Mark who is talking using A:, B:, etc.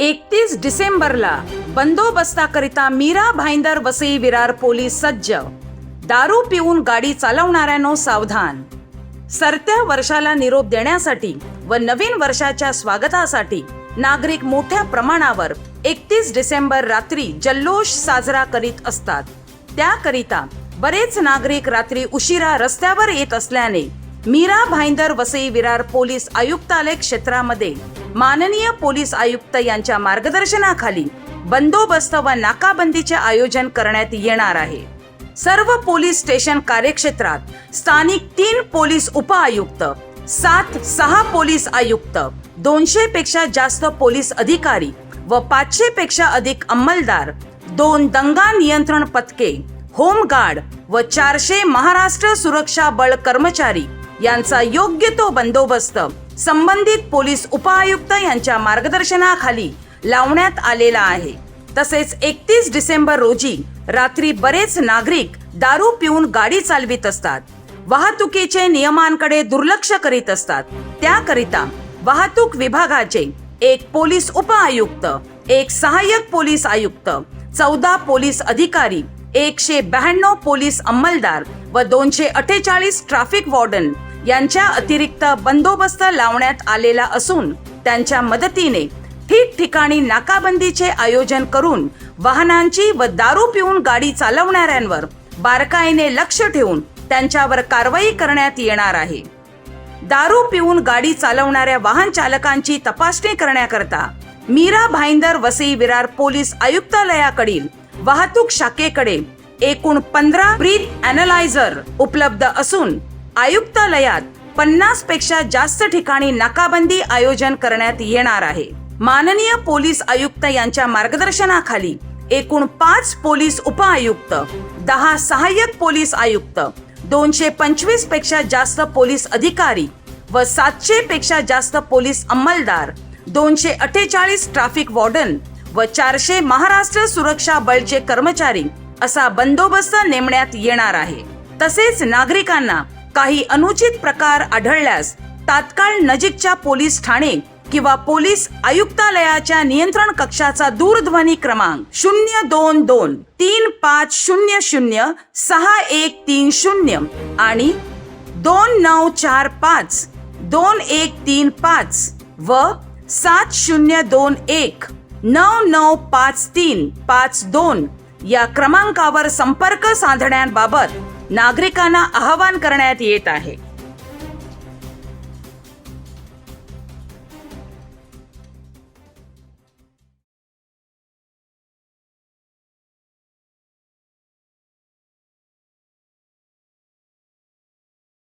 A: एकतीस डिसेंबरला बंदोबस्ताकरिता मीरा भाईंदर वसई विरार पोलीस सज्ज. दारू पिऊन गाडी चालवणाऱ्यांनो सावधान. सरत्या वर्षाला निरोप देण्यासाठी व नवीन वर्षाच्या स्वागतासाठी नागरिक मोठ्या प्रमाणावर एकतीस डिसेंबर रात्री जल्लोष साजरा करीत असतात. त्याकरिता बरेच नागरिक रात्री उशिरा रस्त्यावर येत असल्याने मीरा भाईंदर वसई विरार पोलीस आयुक्तालय क्षेत्रामध्ये माननीय पोलीस आयुक्त यांच्या मार्गदर्शनाखाली बंदोबस्त व नाकाबंदीचे आयोजन करण्यात येणार आहे. सर्व पोलीस स्टेशन कार्यक्षेत्रात स्थानिक तीन पोलीस उपआयुक्त सात सहा पोलीस आयुक्त दोनशे पेक्षा जास्त पोलीस अधिकारी व पाचशे पेक्षा अधिक अंमलदार दोन दंगा नियंत्रण पथके होमगार्ड व चारशे महाराष्ट्र सुरक्षा बळ कर्मचारी यांचा योग्य तो बंदोबस्त. संबंधित पोलीस उपआयुक्त यांच्या मार्गदर्शनाखाली लावण्यात आलेला आहे. तसेच एकतीस डिसेंबर रोजी रात्री बरेच नागरिक दारू पिऊन गाडी चालवित असतात. वाहतुकीचे नियमांकडे दुर्लक्ष करीत असतात. त्याकरिता वाहतूक विभागाचे एक पोलीस उपआयुक्त एक सहाय्यक पोलीस आयुक्त चौदा पोलीस अधिकारी एकशे ब्याण्णव पोलीस अंमलदार व दोनशे अठ्ठेचाळीस ट्रॅफिक वॉर्डन यांच्या अतिरिक्त बंदोबस्त लावण्यात आलेला असून त्यांच्या मदतीने ठिकठिकाणी नाकाबंदीचे आयोजन करून वाहनांची व दारू पिऊन गाडी चालवणाऱ्यांवर बारकाईने लक्ष ठेवून त्यांच्यावर कारवाई करण्यात येणार आहे. दारू पिऊन गाडी चालवणाऱ्या वाहन चालकांची तपासणी करण्याकरता मीरा भाईंदर वसई विरार पोलीस आयुक्तालयाकडील वाहतूक शाखेकडे एकूण पंधरा ब्रीथ अॅनलायझर उपलब्ध असून आयुक्तालयात पन्नासपेक्षा जास्त ठिकाणी नाकाबंदी आयोजन करण्यात येणार आहे. माननीय पोलीस आयुक्त यांच्या मार्गदर्शनाखाली एकूण पाच पोलीस उपआयुक्त दहा सहाय्यक पोलीस आयुक्त दोनशे पंचवीसपेक्षा जास्त पोलीस अधिकारी व सातशे पेक्षा जास्त पोलीस अंमलदार दोनशे अठ्ठेचाळीस ट्रॅफिक वॉर्डन व चारशे महाराष्ट्र सुरक्षा बळचे कर्मचारी असा बंदोबस्त नेमण्यात येणार आहे. तसेच नागरिकांना काही अनुचित प्रकार आढळल्यास तात्काळ नजीकच्या पोलीस ठाणे किंवा पोलीस आयुक्तालयाच्या नियंत्रण कक्षाचा दूरध्वनी क्रमांक शून्य दोन दोन तीन पाच शून्य शून्य सहा एक तीन शून्य आणि दोन नऊ चार पाच दोन एक तीन पाच व सात शून्य दोन एक नऊ नऊ पाच तीन पाच दोन या क्रमांकावर संपर्क साधण्याबाबत नागरिकांना आवाहन करण्यात येत आहे.